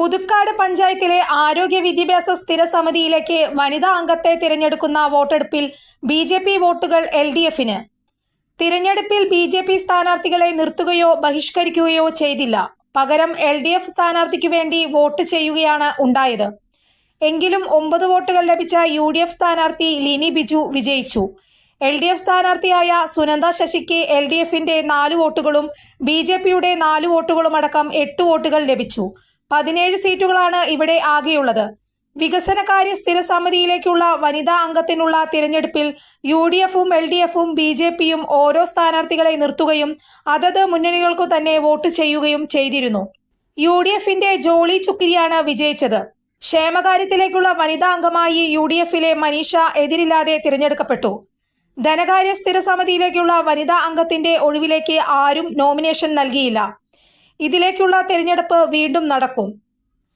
പുതുക്കാട് പഞ്ചായത്തിലെ ആരോഗ്യ വിദ്യാഭ്യാസ സ്ഥിര സമിതിയിലേക്ക് വനിതാ അംഗത്തെ തിരഞ്ഞെടുക്കുന്ന വോട്ടെടുപ്പിൽ ബി ജെ പി വോട്ടുകൾ എൽ ഡി എഫിന്. തിരഞ്ഞെടുപ്പിൽ ബി ജെ പി സ്ഥാനാർത്ഥികളെ നിർത്തുകയോ ബഹിഷ്കരിക്കുകയോ ചെയ്തില്ല. പകരം എൽ ഡി എഫ് സ്ഥാനാർത്ഥിക്ക് വേണ്ടി വോട്ട് ചെയ്യുകയാണ് ഉണ്ടായത്. എങ്കിലും ഒമ്പത് വോട്ടുകൾ ലഭിച്ച യു ഡി എഫ് സ്ഥാനാർത്ഥി ലിനി ബിജു വിജയിച്ചു. എൽ ഡി എഫ് സ്ഥാനാർത്ഥിയായ സുനന്ദ ശശിക്ക് എൽ ഡി എഫിന്റെ നാല് വോട്ടുകളും ബി ജെ പിയുടെ നാല് വോട്ടുകളും അടക്കം എട്ട് വോട്ടുകൾ ലഭിച്ചു. പതിനേഴ് സീറ്റുകളാണ് ഇവിടെ ആകെയുള്ളത്. വികസനകാര്യ സ്ഥിര സമിതിയിലേക്കുള്ള വനിതാ അംഗത്തിനുള്ള തിരഞ്ഞെടുപ്പിൽ യു ഡി എഫും എൽ ഡി എഫും ബി ജെ പിയും ഓരോ സ്ഥാനാർത്ഥികളെ നിർത്തുകയും അതത് മുന്നണികൾക്കു തന്നെ വോട്ട് ചെയ്യുകയും ചെയ്തിരുന്നു. യു ഡി എഫിന്റെ ജോളി ചുക്കിരിയാണ് വിജയിച്ചത്. ക്ഷേമകാര്യത്തിലേക്കുള്ള വനിതാ അംഗമായി യു ഡി എഫിലെ മനീഷ എതിരില്ലാതെ തിരഞ്ഞെടുക്കപ്പെട്ടു. ധനകാര്യ സ്ഥിര സമിതിയിലേക്കുള്ള വനിതാ അംഗത്തിന്റെ ഒഴിവിലേക്ക് ആരും നോമിനേഷൻ നൽകിയില്ല. ഇതിലേക്കുള്ള തിരഞ്ഞെടുപ്പ് വീണ്ടും നടക്കും.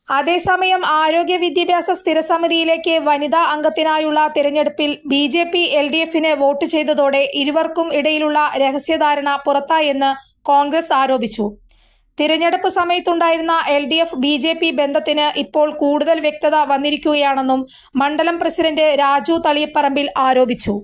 അതേസമയം ആരോഗ്യ വിദ്യാഭ്യാസ സ്ഥിരസമിതിയിലേക്ക് വനിതാ അംഗത്തിനായുള്ള തിരഞ്ഞെടുപ്പിൽ B J P L D എഫിന് വോട്ട് ചെയ്തതോടെ ഇരുവർക്കും ഇടയിലുള്ള രഹസ്യധാരണ പുറത്തായെന്ന് കോൺഗ്രസ് ആരോപിച്ചു. തിരഞ്ഞെടുപ്പ് സമയത്തുണ്ടായിരുന്ന L D F B J P ബന്ധത്തിന് ഇപ്പോൾ കൂടുതൽ വ്യക്തത വന്നിരിക്കുകയാണെന്നും മണ്ഡലം പ്രസിഡന്റ് രാജു തളിയപ്പറമ്പിൽ ആരോപിച്ചു.